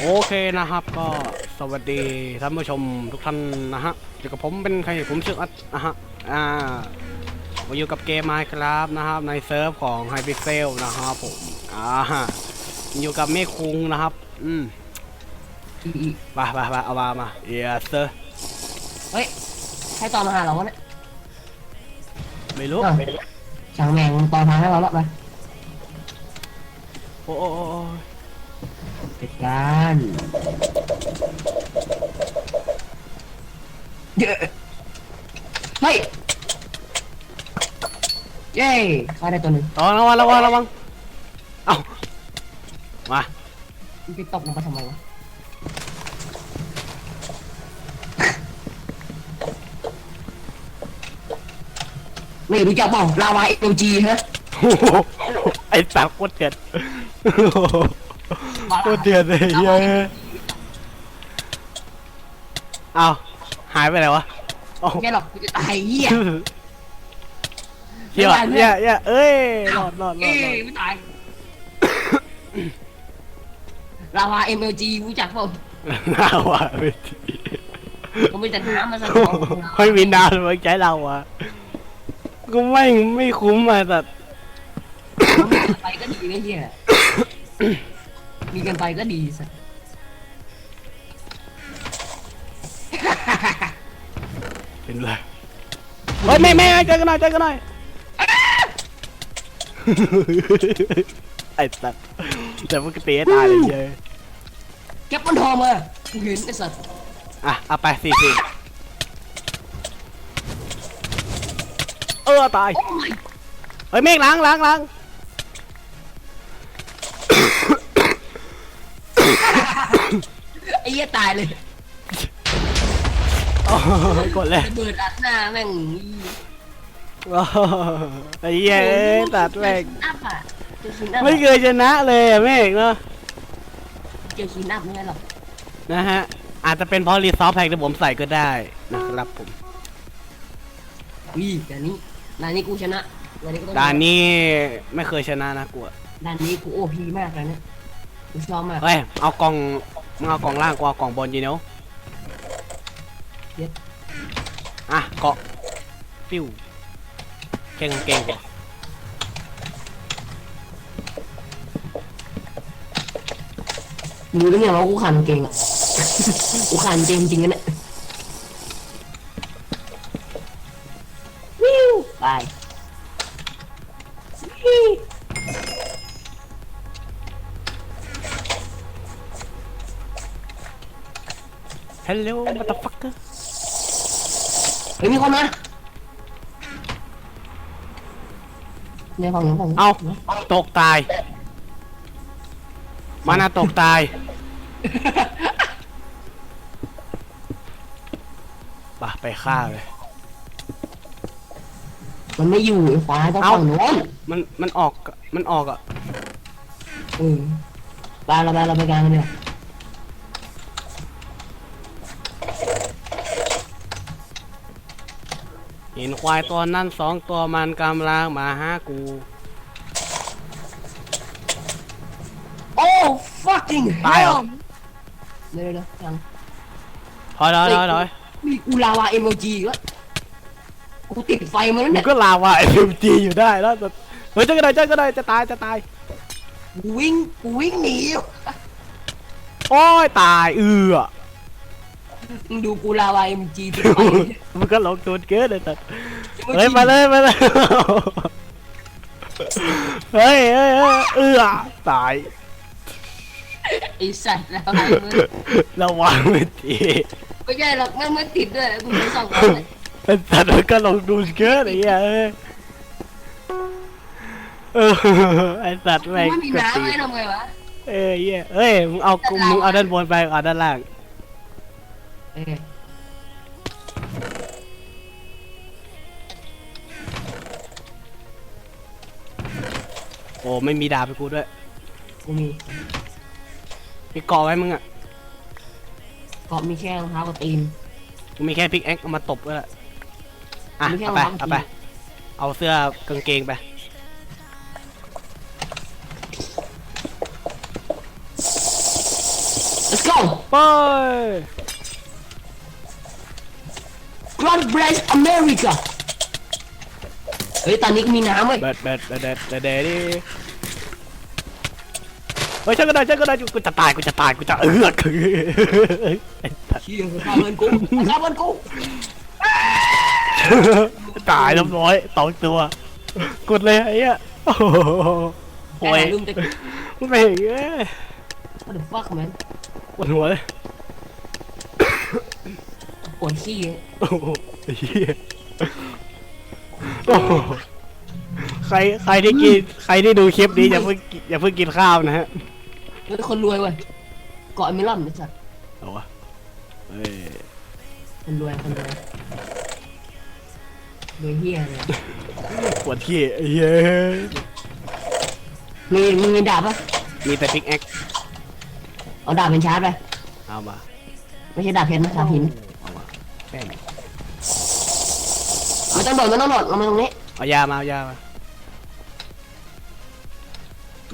โอเคนะครับก็สวัสดีท่านผู้ชมทุกท่านนะฮะอยู่กับผมเป็นใครผมชื่ออัดนะฮะอ่ามาอยู่กับเกม Minecraft นะครับ ในเซิร์ฟของ Hypixel นะครับผมอ่าฮะอยู่กับเมฆคุงนะครับ อืมอีอีไปไปไปเอามามาเยสเซอร์เฮ้ยใครตอนมาหาเราวะเนี่ยไม่รู้อ้าวช่างแม่งตอนมาให้เราแล้วไปโอ้โอ้โอ้โอ้ จัดการเย้เฮ้ยเย้ฆ่าได้ตัวหนึ่งระวังระวังระวังระวังเอ้ามามันไปตกลงไปทำไมวะไม่รู้จักเปล่าลาวาเอลจีฮะโอ้โหไอ้สักโคตรเดือดโอ้โห โคตรเดือดเลยเย้ยเอาหายไปไหนวะโอ้โหไม่ใช่หรอกกูจะตายเหี้ยเหี้ยเหี้ยเหี้ยเอ้ยรอดรอดรอเอ้ดรอดยไม่ตายลาวา MLG รู้จักเปล่าน่าว่ะไม่ดีก็ไม่แต่น้ำมาสะโอ้ท้อนโหไม่มีน้ำไว้ใจเราอะก็ไม่ไม่คุ้มอะแต่มีกันไปก็ดีนะเฮีย มีกันไปก็ดีสัสเป็นไรเฮ้ยแม่แม่เจอกันหน่อยเจอกันหน่อยไอ้สัตว์แต่มันก็เตะตายเลยเย้ยเก็บมันทองมากูเห็นไอ้สัสอะเอาไปสี่สี่เออตายโอ้ยเฮ้ยเมฆล้างล้างล้าง อ้เหี้ยตายเลยโอ้ยกดเลยระเบิดอัดหน้าแม่งโอ้ไอ้เหี้ยเอ้ยตัดแม่งอัพอะเจอคินอัพไม่เคยชนะเลยอะเมฆเนาะเจอคินอัพไม่ใช่หรอกนะฮะ อาจจะเป็นเพราะรีซอฟแพ็กที่ผมใส่ก็ได้นะครับผมอุ้ยด่านนี้ด่านนี้กูชนะด่านนี้กูต้องด่านนี้ไม่เคยชนะนะกูอะด่านนี้กูโอพีมากเลยเนี่ยกูชอบมากเฮ้ยเอากล่อง มึงเอากล่องล่างกูเอากล่องบนยีเนาะเย็ด อะเกาะปิ้วแค่กางเกงกูมึงรู้ได้ไงว่ากูขันเก่งอะกูขันเก่งจริงๆนะเนี่ย ฮัลโหลมาตาฟักเกอร์เฮ้ยมีคนมาเนี่ยฝั่งนี้ฝั่งนี้เอาตกตาย มานาตกตายปะไปฆ่าเลย มันไม่อยู่ไอ้ควายต้องเอ้าฝั่งโน้นมันมันออกมันออกอะ เออไปเราไปเราไปกลางกันเนี่ยเห็ ควายตัวนั้นสองตัวมันกำลังมาหากู โอ้ fucking ตายเหรอ hell เดี๋ยวเดี๋ยวยังถอยถอยถอยถอยมีกูลาวาเอ็มจีวะกูติดไฟมาแล้วมึเนี่งยก็ลาวาเอ็มจีอยู่ได้แล้วแต่เฮ้ยเจ้าก็ได้เจ้าก็ได้จะตายจะตาย กูวิ่งกูวิ่งหนีอยู่โอ้ยตายเอือ มึงดูกูลาวาเอ็มจีติดไฟมันก็ลงทุนเกินเลยแต่เฮ้ยมาเลยมาเลยเฮ้ยเฮ้ยเฮ้ยเอือตายไอสัตว์แล้วไงมึงระวังไม่ทีไม่ใช่หรอกแม่งไม่ติดด้วยกูไม่ส่องกันเลยไอ้สัตว์มันก็ลงทุนเกินไอ้เหี้ยเอ้ยเออไอ้สัตว์กูแม่งไม่มีกดตีน้ำให้ทำไงวะเอ้ยเหี้ยเอ้ยมึงเอากูมึงเอาด้านบนไปเอาด้านล่างเออ โอ้ไม่มีดาบให้กูด้วย กูมีมีเกาะไว้มึงอะ เกาะมีแค่รองเท้ากับตีน กูมีแค่พิกแอคเอามาตบก็และอะมีแค่เอาไปวางเอาไป เอาเสื้อกางเกงไปเ let's go ไป Grand Branch America เฮ้ยตอนนี้ก็มีน้ำเว้ยเบ็ดเบ็ดเบ็ดเบ็ดเบ็ดเบ็ดดิเฮ้ยช่างก็ได้ช่างก็ได้กูจะตายกูจะตายกูจะเอือกเชี่ยข้าวเงินกูข้าวเงินกูตายเรียบร้อยสองตัว กดเลยไอ้เหี้ยโอ้โหโอ้ยลืมแต่ มันเป็นอย่างเงี้ย what the fuck man ปวดหัวเลย ปวดขี้อะโอ้โหไอ้เหี้ยโอ้โหใครใครที่กินใครที่ดูคลิปนี้อย่าเพิ่งกินอย่าเพิ่งกินข้าวนะฮะเป็นคนรวยเว้ยเกาะเมลอนนะจ๊ะเอาวะเอ้ยคนรวยคนรวยรวยเฮียเลยปวดที่ไอ้เหี้ยมีมึงมีดาบปะมีแต่พิกแอคเอาดาบเป็นชาร์จไปเอามา ไม่ใช่ดาบเพชรนะดาบหิน เอามาแป้งไม่ต้องโดดไม่ต้องโดดเรามาตรงนี้เอายามาเอายามา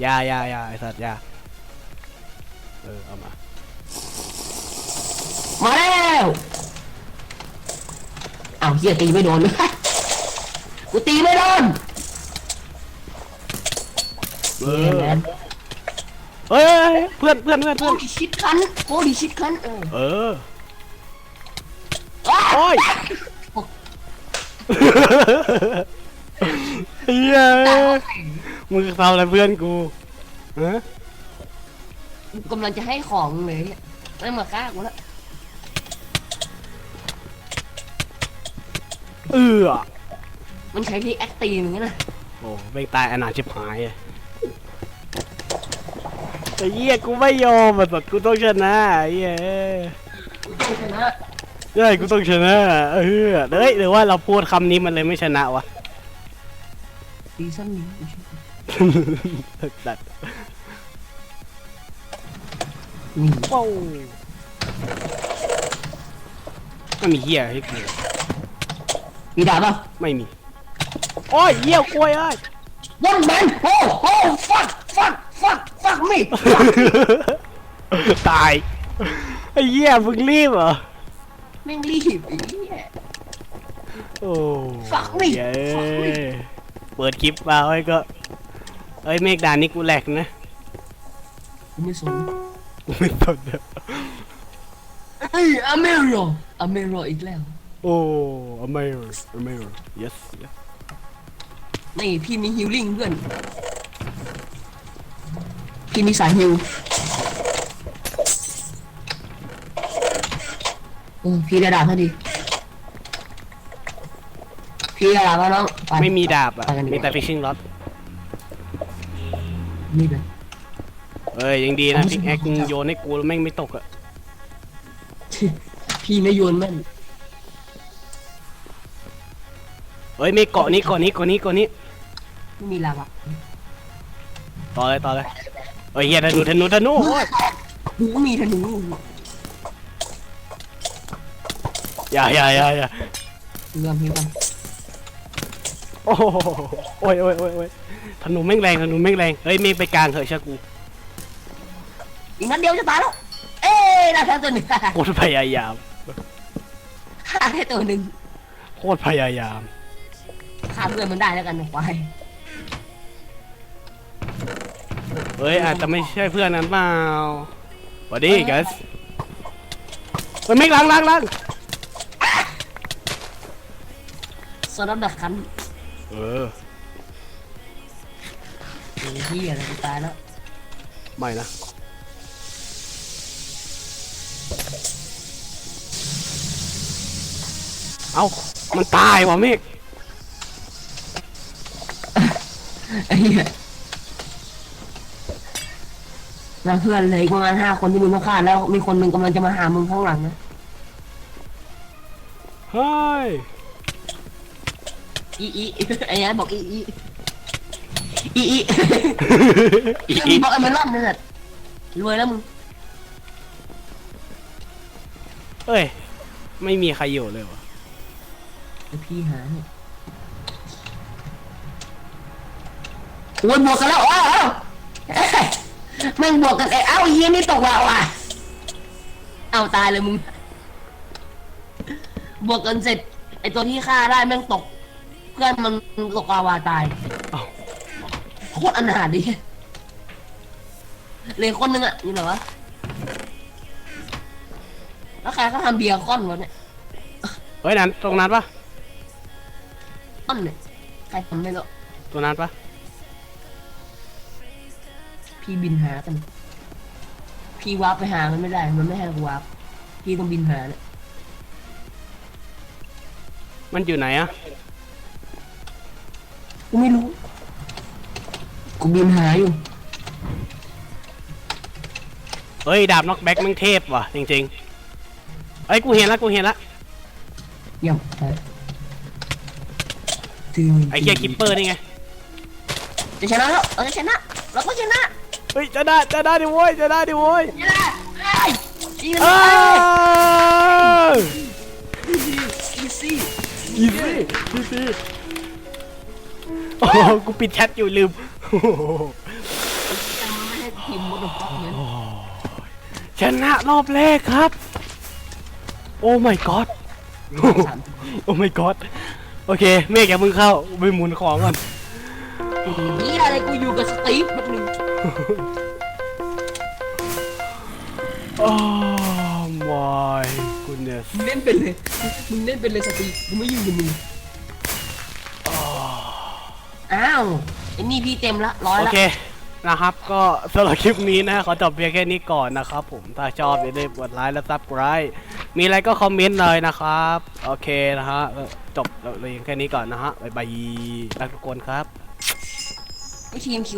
ยายายาไอ้สัตว์ยาเออเอามามาแล้วอ้าวเฮียตีไม่โดนเลยกูตีไม่โดนเอเฮียอแมนเฮ้ยเพื่อนเพื่อนเพื่อนโอ้เพื่อนดิชิดคันโอ้ดิชิดคันเออเอออ้า โอ้ยเฮียมึงทำอะไรเพื่อนกูฮะกำลังจะให้ของเลยไม่มาฆ่ากูแล้วเออมันใช้ที่แอคตีเหมือนกันนะโอ้แม่งตายอนาถชิบหายอะไอ้เหี้ยกูไม่ยอมอะสัตว์กูต้องชนะไอ้เหี้ย กูต้องชนะ ใช่กูต้องชนะเออเฮ้ยหรือว่าเราพูดคำนี้มันเลยไม่ชนะวะซีซั่นนี้กูชอบสัตว์นี่ว้าวไม่มีเหี้ยให้กูมีดาบป่ะไม่มี โอ้ยเหี้ยกล้วยเอ้ย วันแมนโอ้โอ้ fuck fuck fuck fuck me ตาย ไอ้เหี้ยมึงรีบเหรอ แม่งรีบไอ้เหี้ยโอ้ Fuck me เย้ Fuck me เปิดคลิปมาไว้ก็ เอ้ยเมฆดานนี่กูแหลกนะ กูไม่สนกูไม่สนอะเฮ้ยอเมโรอเมโรอีกแล้ว โอ้อเมริกอเมริก yes yes นี่พี่มีฮิลลิ่งเพื่อน พี่มีสายฮิล ออพี่ได้ดาบเท่าดี พี่ได้ดาบแล้วน้องป ไม่มีดาบอะ ไปกันดีกมีว่าแต่ fishing rod นี่เลย เอ้ยยังดีนะเอาพิกแอคโยนให้กูแล้วแม่งไม่ตกอะ พี่ไม่โยนแม่นเอ้ยไม่เกาะนี้เกาะนี้เกาะนี้เกาะนี้ ไม่มีลาวะต่อเลยต่อเลยเอ้ยเฮียธนูธนูธนูโอ้ยกูก็มีธนู อย่าอย่าอย่าอย่าเริ่มพี่กันโอ้โหโอ้ยโอ้ยโอ้ยโอ้ยธนูแม่งแรงธนูแม่งแรงเฮ้ยเมฆไปกลางเถอะเชื่อกูอีกนัดเดียวจะตายแล้ว เอ้ยได้แค่ตัวหนึ่งโคตรพยายามฆ่าแค่ตัวหนึ่งโคตรพยายามฆ่าเพื่อนมันได้แล้วกันนะควายเฮ้ยอาจจะไม่ใช่เพื่อนนั้นเปล่าสวัสดี guys เฮ้ยเมฆล้างล้างล้าง สำหรับดักคันเออไอ้เหี้ยอะไรกูตายแล้วไม่นะเอ้ามันตายว่ะเมฆไอ้เหี้ยแล้วเพื่อนเหลยประมาณห้าคนที่มึงต้องฆ่าแล้วมีคนหนึ่งกำลังจะมาหามึงข้างหลังนะ เฮ้ย อีอีไอ้ยันบอกอีอีอีอีอีเรื่องอีมึงบอกไอ้เมลอนนี่แหละรวยแล้วมึงเอ้ย ไม่มีใครอยู่เลยวะเดี๋ยวพี่หาเนี่ยโอ้ยบวกกันแล้วอ้าวอ้าวเอ้ยแม่งบวกกันไอ้เอ้าไอ้เหี้ยนี่ตกว่ะว่ะเอาตายเลยมึง บวกกันเสร็จไอตัวที่ฆ่าได้แม่งตกเพื่อนมันตกลาวาตายเอ้า โคตรอนาถดิเหลยคนนึงอะอยู่ไหนวะแล้วใครก็ทำเบียร์คอนวะเนี่ยเฮ้ยนั้นตรงนั้นปะคอนเนี่ยใครทำไม่รู้ตรงนั้นปะพี่บินหากัน พี่วาร์ปไปหามันไม่ได้ มันไม่ให้กูวาร์ปพี่ต้องบินหาเนี่ยมันอยู่ไหนอะ กูไม่รู้ กูบินหาอยู่ เฮ้ย ดาบน็อกแบ็กมันเทพว่ะ จริงๆเอ้ย กูเห็นละกูเห็นละเยี่ยมไปถึงไอ้เกียร์คิปเปอร์นี่ไง จะชนะแล้วเราจะชนะเราก็ชนะเฮ้ย จะได้ จะได้ดิโว้ย จะได้ดิโว้ยชนะไอ้อีเอออีซี่อีซี่อีซี่ โอ้โหกูปิดแชทอยู่ลืมโอ้โหยังไม่ให้ทีมมดดอกเนี่ยชนะรอบแรกครับ โอ้ my god สามโอ้ my god โอเค เมฆอย่าเพิ่งเข้าไปหมุนของก่อนนี่อะไรกูอยู่กับสตีฟแป๊บนึงโอ้ my goodness มึงเล่นเป็นเลยมึงเล่นเป็นเลยสตีฟกูไม่อยู่กับมึง อ้าวไอ้นี่พี่เต็มละร้อยโอละ เคนะครับก็สำหรับคลิปนี้นะขอจบเพียงแค่นี้ก่อนนะครับผมถ้าชอบอย่าลืมกดไลค์และซับสไครต์มีอะไรก็คอมเมนต์เลยนะครับโอเคนะฮะก็จบเลยแค่นี้ก่อนนะฮะบ๊ายบายรักทุกคนครับ ไอ้ทีมคิว